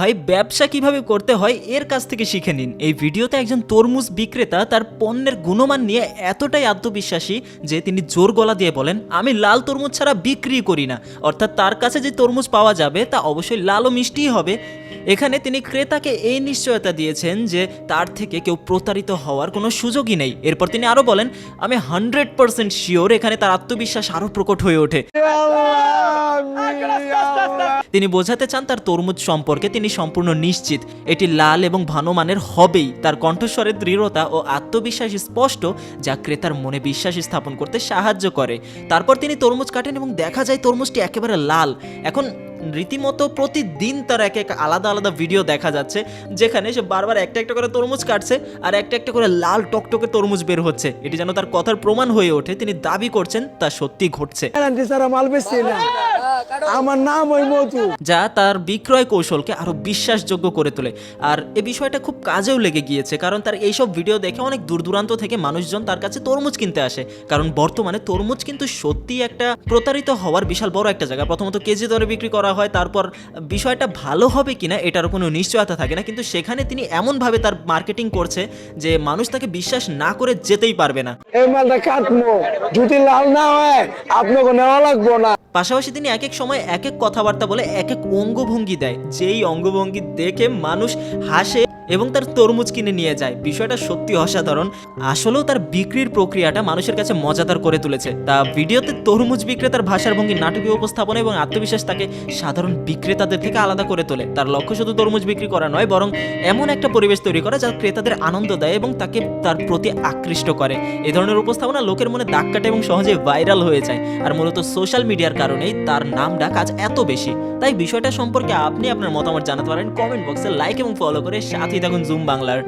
ভাই ব্যবসা কীভাবে করতে হয় এর কাছ থেকে শিখে নিন। এই ভিডিওতে একজন তরমুজ বিক্রেতা তার পণ্যের গুণমান নিয়ে এতটাই আত্মবিশ্বাসী যে তিনি জোর গলা দিয়ে বলেন আমি লাল তরমুজ ছাড়া বিক্রি করি না। অর্থাৎ তার কাছে যে তরমুজ পাওয়া যাবে তা অবশ্যই লাল ও মিষ্টিই হবে। এখানে তিনি ক্রেতাকে এই নিশ্চয়তা দিয়েছেন যে তার থেকে কেউ প্রতারিত হওয়ার কোনো সুযোগই নেই। এরপর তিনি আরও বলেন আমি হান্ড্রেড পার্সেন্ট শিওর এখানে তার আত্মবিশ্বাস আরও প্রকট হয়ে ওঠে। তিনি বোঝাতে চান তার তরমুজ সম্পর্কে তিনি সম্পূর্ণ নিশ্চিত। এটি লাল এবং ভালো মানের হবেই। তার কণ্ঠস্বরের দৃঢ়তা ও আত্মবিশ্বাস স্পষ্ট, যা ক্রেতার মনে বিশ্বাস স্থাপন করতে সাহায্য করে। তারপর তিনি তরমুজ কাটেন এবং দেখা যায় তরমুজটি একেবারে লাল। এখন রীতিমতো প্রতিদিন তার এক এক আলাদা আলাদা ভিডিও দেখা যাচ্ছে, যেখানে সে বারবার একটা একটা করে তরমুজ কাটছে আর একটা একটা করে লাল টকটকে তরমুজ বের হচ্ছে। এটি যেন তার কথার প্রমাণ হয়ে ওঠে। তিনি দাবি করছেন, তা সত্যি ঘটছে। আমার নাম ওই মধু। যা তার বিক্রয় কৌশলকে আরও বিশ্বাসযোগ্য করে তোলে। আর এই বিষয়টা খুব কাজেও লেগে গিয়েছে কারণ তার এইসব ভিডিও দেখে অনেক দূর দূরান্ত থেকে মানুষজন তার কাছে তরমুজ কিনতে আসে। কারণ বর্তমানে তরমুজ কিন্তু সত্যি একটা প্রতারিত হওয়ার বিশাল বড় একটা জায়গা। প্রথমত কেজি দরে বিক্রি করা হয় তারপর বিষয়টা ভালো হবে কিনা এটার কোনো নিশ্চয়তা থাকে না। কিন্তু সেখানে তিনি এমনভাবে তার মার্কেটিং করছে যে মানুষ তাকে বিশ্বাস না করে যেতেই পারবে না। এই মালটা কাটবো যদি লাল না হয় আপনাকে নেওয়া লাগবো না। পাশাপাশি তিনি এক এক সময় এক এক কথাবার্তা বলে এক এক অঙ্গভঙ্গি দেয়। যেই অঙ্গভঙ্গি দেখে মানুষ হাসে এবং তার তরমুজ কিনে নিয়ে যায়। বিষয়টা সত্যি অসাধারণ। আসলেও তার বিক্রির প্রক্রিয়াটা মানুষের কাছে মজাদার করে তুলেছে। তা ভিডিওতে তরমুজ বিক্রেতার ভাষার ভঙ্গি, নাটকীয় উপস্থাপনা এবং আত্মবিশ্বাস তাকে সাধারণ বিক্রেতাদের থেকে আলাদা করে তোলে। তার লক্ষ্য শুধু তরমুজ বিক্রি করা নয়, বরং এমন একটা পরিবেশ তৈরি করা যা ক্রেতাদের আনন্দ দেয় এবং তাকে তার প্রতি আকৃষ্ট করে। এ ধরনের উপস্থাপনা লোকের মনে দাগ কাটে এবং সহজে ভাইরাল হয়ে যায়। আর মূলত সোশ্যাল মিডিয়ার কারণেই তার নাম ডাক আজ এত বেশি। তাই বিষয়টা সম্পর্কে আপনি আপনার মতামত জানাতে পারেন। কমেন্ট বক্সে লাইক এবং ফলো করে সাথেই থাকুন জুম বাংলার